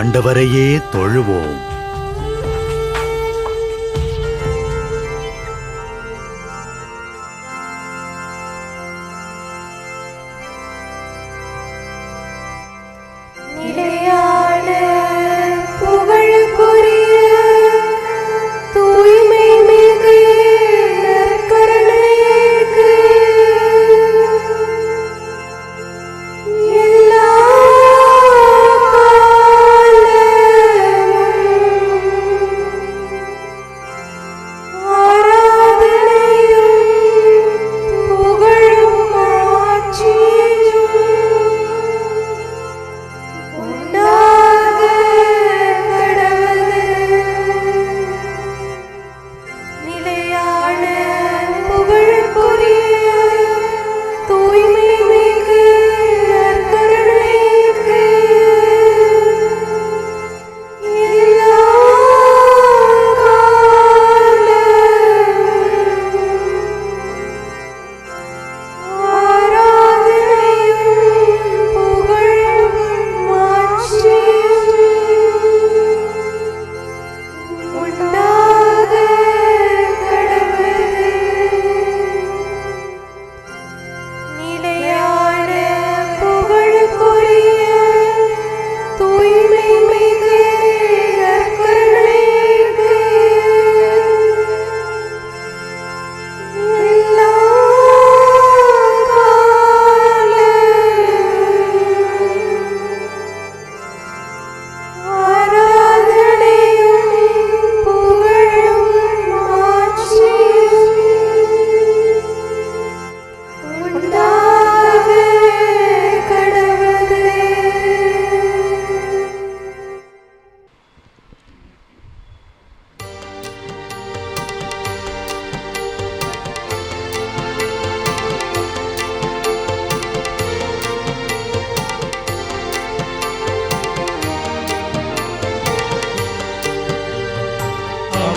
ஆண்டவரையே தொழுவோம்.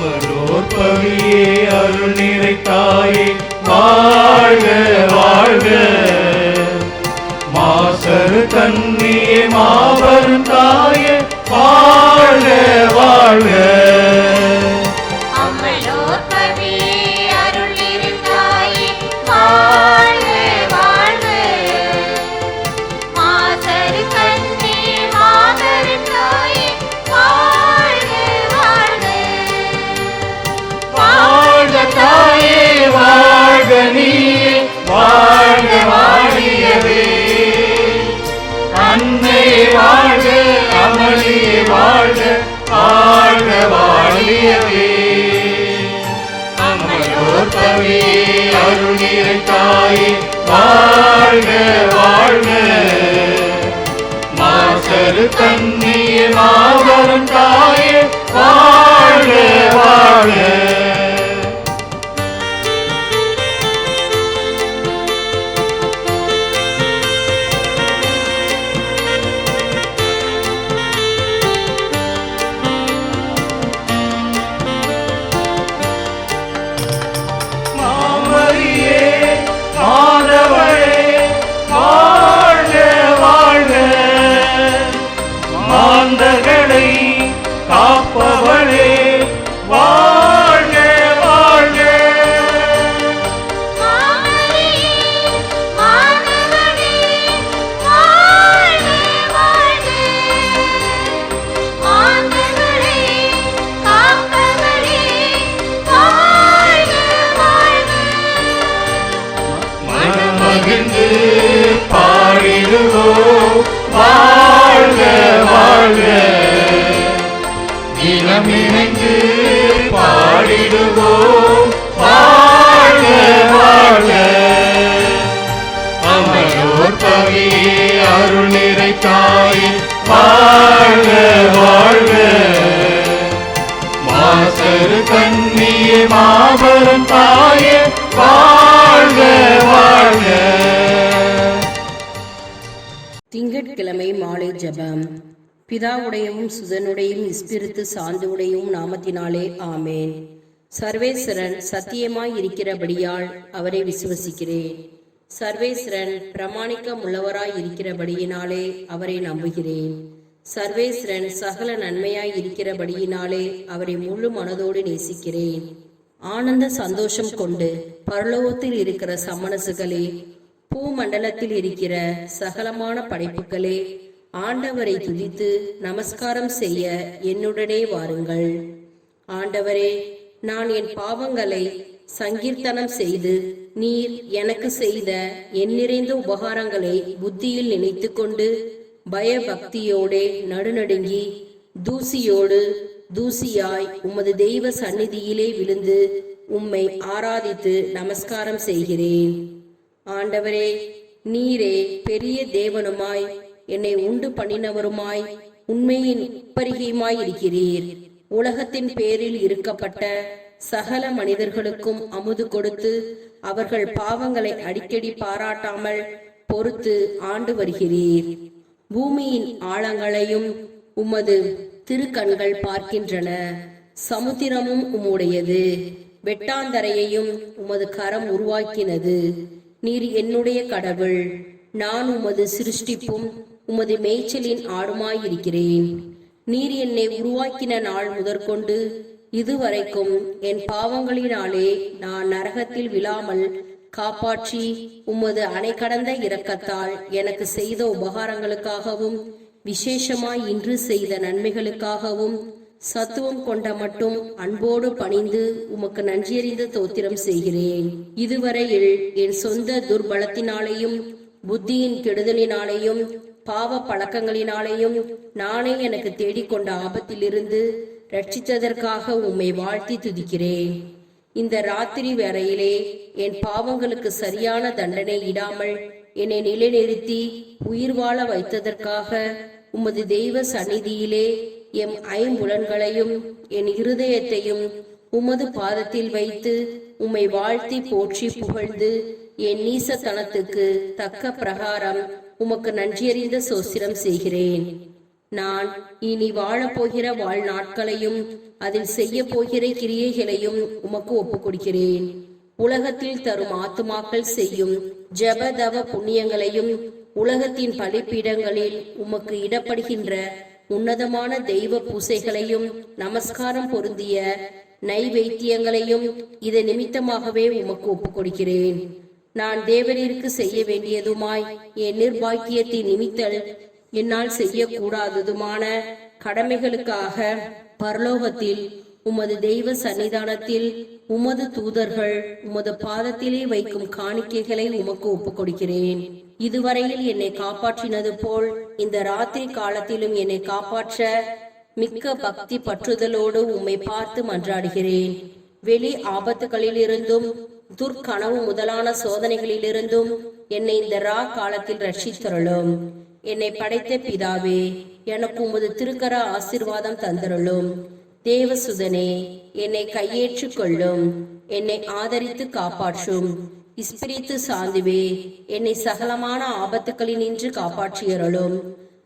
அமரோர் பவியே அருள் நிறைத்தாயே. வாழ்க வாழ்க. மாசரு கண்ணியே மாபெரும் தாயே. வாழ்க வாழ்க. நீயே வாழ்க வாழியவே. அன்னை வாழ்க அமளியே வாழ்க வாழ்க வாழியவே. அமரோர் கவியே அருள் வாழ்க வாழ்க. மாசரு கண்ணியே மாபெரும் தாயே வாழ்க வாழ்க. வாழ்க வாழ்க மாசரு கண்ணியே மாபெரும் தாயே வாழ்க வாழ்க. திங்கட்கிழமை மாலை ஜெபம். பிதாவுடையவும் சுதனுடையும் இஸ்பிரித்து சாந்துவுடையும் நாமத்தினாலே ஆமேன். சர்வேஸ்வரன் சத்தியமாய் இருக்கிறபடியால் அவரை விசுவசிக்கிறேன். சர்வேஸ்வரன் பிரமாணிக்கம் உள்ளவராய் இருக்கிறபடியினாலே அவரை நம்புகிறேன். சர்வேஸ்வரன் சகல நன்மையாய் இருக்கிறபடியினாலே அவரை முழு மனதோடு நேசிக்கிறேன். ஆனந்த சந்தோஷம் கொண்டு பரலோகத்தில் இருக்கிற சமணசுகளே பூமண்டலத்தில் இருக்கிற சகலமான படைப்புகளே ஆண்டவரை துதித்து நமஸ்காரம் செய்ய என்னுடனே வாருங்கள். ஆண்டவரே நான் என் பாவங்களை சங்கீர்த்தனம் செய்து நீர் எனக்கு செய்த என் நிறைந்த உபகாரங்களை புத்தியில் நினைத்துக்கொண்டு பயபக்தியோடே நடுநடுங்கி தூசியோடு தூசியாய் உமது தெய்வ சந்நிதியிலே விழுந்து உம்மை ஆராதித்து நமஸ்காரம் செய்கிறேன். ஆண்டவரே நீரே பெரிய தேவனுமாய் என்னை உண்டு பண்ணினவருமாய் உண்மையின் உப்பரிகையுமாய் இருக்கிறீர். உலகத்தின் பேரில் இருக்கப்பட்ட சகல மனிதர்களுக்கும் அமுது கொடுத்து அவர்கள் பாவங்களை அடிக்கடி பாராட்டாமல் பொறுத்து ஆண்டு வருகிறீர். பூமியின் ஆழங்களையும் உமது திருக்கண்கள் பார்க்கின்றன. சமுத்திரமும் உம்முடையது. வெட்டாந்தரையையும் உமது கரம் உருவாக்கினது. நீர் என்னுடைய கடவுள். நான் உமது சிருஷ்டிப்பும் உமது மேய்ச்சலின் ஆடுமாயிருக்கிறேன். நீர் என்னை உருவாக்கின நாள் முதற்கொண்டு இதுவரைக்கும் என் பாவங்களினாலே நான் நரகத்தில் விழாமல் காப்பாற்றி உமது அணை கடந்த இரக்கத்தால் எனக்கு செய்த உபகாரங்களுக்காகவும் விசேஷமாய் இன்று செய்த நன்மைகளுக்காகவும் சத்துவம் கொண்ட மட்டும் அன்போடு பணிந்து உமக்கு நன்றியறிந்த தோத்திரம் செய்கிறேன். இதுவரையில் என் சொந்த துர்பலத்தினாலேயும் புத்தியின் கெடுதலினாலேயும் பாவ பழக்கங்களினாலேயும் நானே எனக்கு தேடிக்கொண்ட ஆபத்திலிருந்து ரட்சித்ததற்காக உம்மை வாழ்த்தி துதிக்கிறேன். இந்த ராத்திரி வேளையிலே என் பாவங்களுக்கு சரியான தண்டனை இடாமல் என்னை நிலைநிறுத்தி உயிர் வாழ வைத்ததற்காக உமது தெய்வ சந்நிதியிலே எம் ஐம்புலன்களையும் என் இருதயத்தையும் உமது பாதத்தில் வைத்து உம்மை வாழ்த்தி போற்றி புகழ்ந்து என் நீசத்தனத்துக்கு தக்க பிரகாரம் உமக்கு நன்றியறிந்த சோசிரம் செய்கிறேன். நான் இனி வாழப்போகிற வாழ்நாட்களையும் அதில் செய்ய போகிற கிரியைகளையும் உமக்கு ஒப்புக் கொடுக்கிறேன் உலகத்தில் தரும் ஆத்துமாக்கள் செய்யும் ஜபதவ புண்ணியங்களையும் உலகத்தின் பலிப்பீடங்களில் உமக்கு இடப்படுகின்ற உன்னதமான தெய்வ பூசைகளையும் நமஸ்காரம் பொருந்திய நைவேத்தியங்களையும் இதை நிமித்தமாகவே உமக்கு ஒப்புக் கொடுக்கிறேன் நான் தேவனிற்கு செய்ய வேண்டியதுமாய் என் நிர்பாக்கியத்தின் நிமித்தல் என்னால் செய்யக்கூடாததுமான கடமைகளுக்காக பரலோகத்தில் உமது தெய்வ சன்னிதானத்தில் உமது தூதர்கள் உமது பாதத்திலே வைக்கும் காணிக்கைகளை உமக்கு ஒப்புக் கொடுக்கிறேன். இதுவரையில் என்னை காப்பாற்றினது போல் இந்த ராத்திரி காலத்திலும் என்னை காப்பாற்ற மிக்க பக்தி பற்றுதலோடு உம்மை பார்த்து மன்றாடுகிறேன். வெளி ஆபத்துகளிலிருந்தும் துர்க்கனவு முதலான சோதனைகளிலிருந்தும் என்னை இந்த ரா காலத்தில் ரட்சித்தருளும். என்னை படைத்த பிதாவே எனக்கு உமது திருக்கர ஆசீர்வாதம் தந்தருளும். தேவசுதனே என்னை கையேற்றுக் கொள்ளும். என்னை ஆதரித்து காப்பாற்றும். இஸ்பிரித்து சாந்துவே என்னை சகலமான ஆபத்துக்களினின்று காப்பாற்றியருளும்.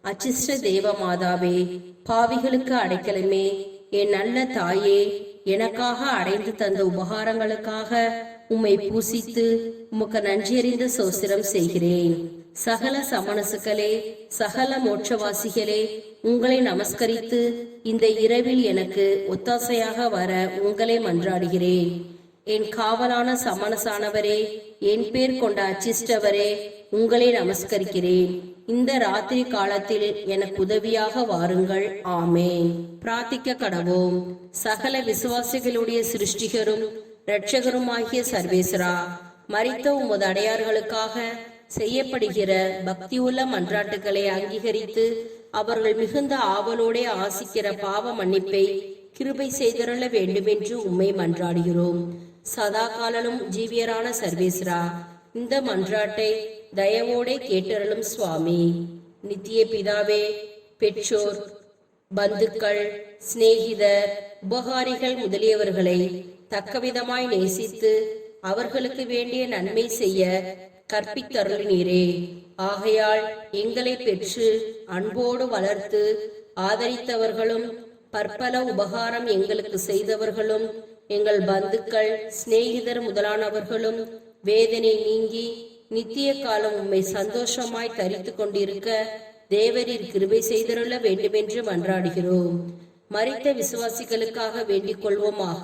அச்சிஷ்ட தேவ மாதாவே பாவிகளுக்கு அடைக்கலமே. என் நல்ல தாயே எனக்காக அடைந்து தந்த உபகாரங்களுக்காக உம்மை பூசித்து உமக்கு நன்றியறிந்த சோசிரம் செய்கிறேன். சகல சமணசுகளே சகல மோட்சவாசிகளே உங்களை நமஸ்கரித்து இந்த இரவில் எனக்கு ஒத்தாசையாக வர உங்களை மன்றாடுகிறேன். என் காவலான சமணசானவரே என் பேர் கொண்ட அச்சிஷ்டவரே உங்களை நமஸ்கரிக்கிறேன். இந்த ராத்திரி காலத்தில் எனக்கு உதவியாக வாருங்கள். ஆமே பிரார்த்திக்க கடவோம். சகல விசுவாசிகளுடைய சிருஷ்டிகரும் இரட்சகருமாகிய சர்வேஸ்வரா மறித்த உமது அடையார்களுக்காக செய்யப்படுகிற பக்தியுள்ள மன்றாட்டுகளை அங்கீகரித்து அவர்கள் மிகுந்த ஆவலோடே ஆசிக்கிற பாவ மன்னிப்பை கிருபை செய்தருள வேண்டுமென்று உம்மை மன்றாடுகிறோம். சதா காலலும் ஜீவியரான சர்வேஸ்வரா இந்த மன்றாட்டை தயவோடே கேட்டருளும் சுவாமி. நித்திய பிதாவே பெற்றோர் பந்துக்கள் சிநேகிதர் உபகாரிகள் முதலியவர்களை தக்கவிதமாய் நேசித்து அவர்களுக்கு வேண்டிய நன்மை செய்ய கற்பித்தருளினீரே. ஆகையால் எங்களை பெற்று அன்போடு வளர்த்து ஆதரித்தவர்களும் பற்பல உபகாரம் எங்களுக்கு செய்தவர்களும் எங்கள் பந்துக்கள் சிநேகிதர் முதலானவர்களும் வேதனை நீங்கி நித்திய காலம் உம்மை சந்தோஷமாய் தரித்து கொண்டிருக்க தேவரீர் கிருபை செய்தருள வேண்டுமென்று மன்றாடுகிறோம். மறித்த விசுவாசிகளுக்காக வேண்டிக் கொள்வோமாக.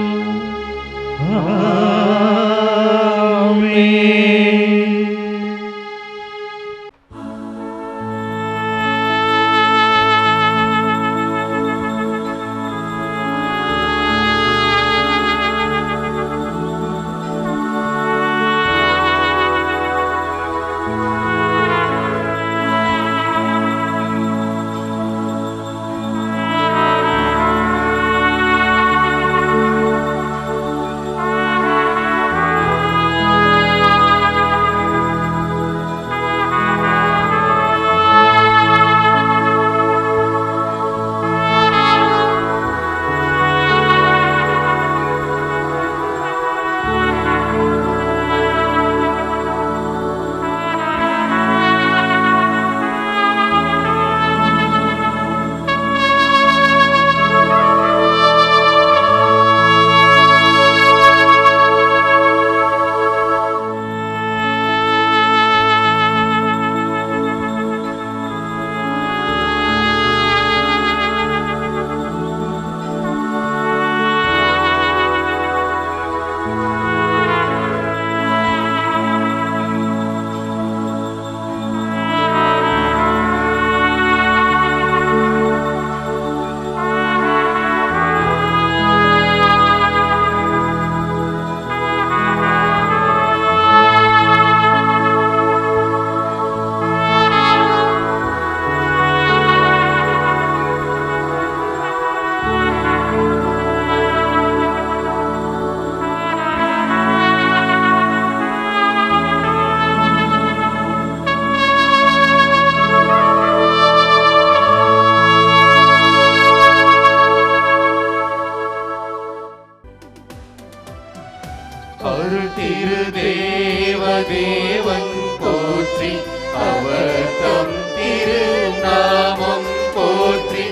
தேவன் போற்றி அவர் தம் திரு போற்றி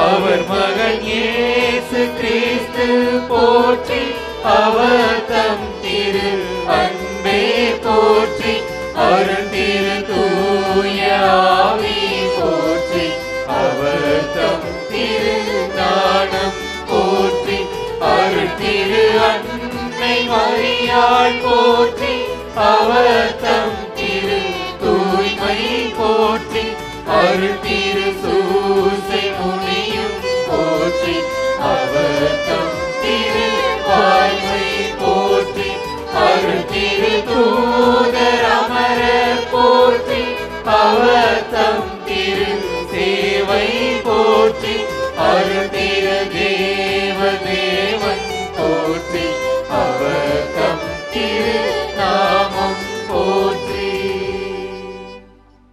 அவர் மகன் இயேசு கிறிஸ்து போற்றி அவர் தம் திரு அன்பே போற்றி அருள் திரு தூயாவி போற்றி அவர் தம் திரு நாணம் போற்றி அருள் திரு அன்னை மரியாள் போற்றி அவர் தம் திரு தூய்மை போற்றி அருள் திரு சூ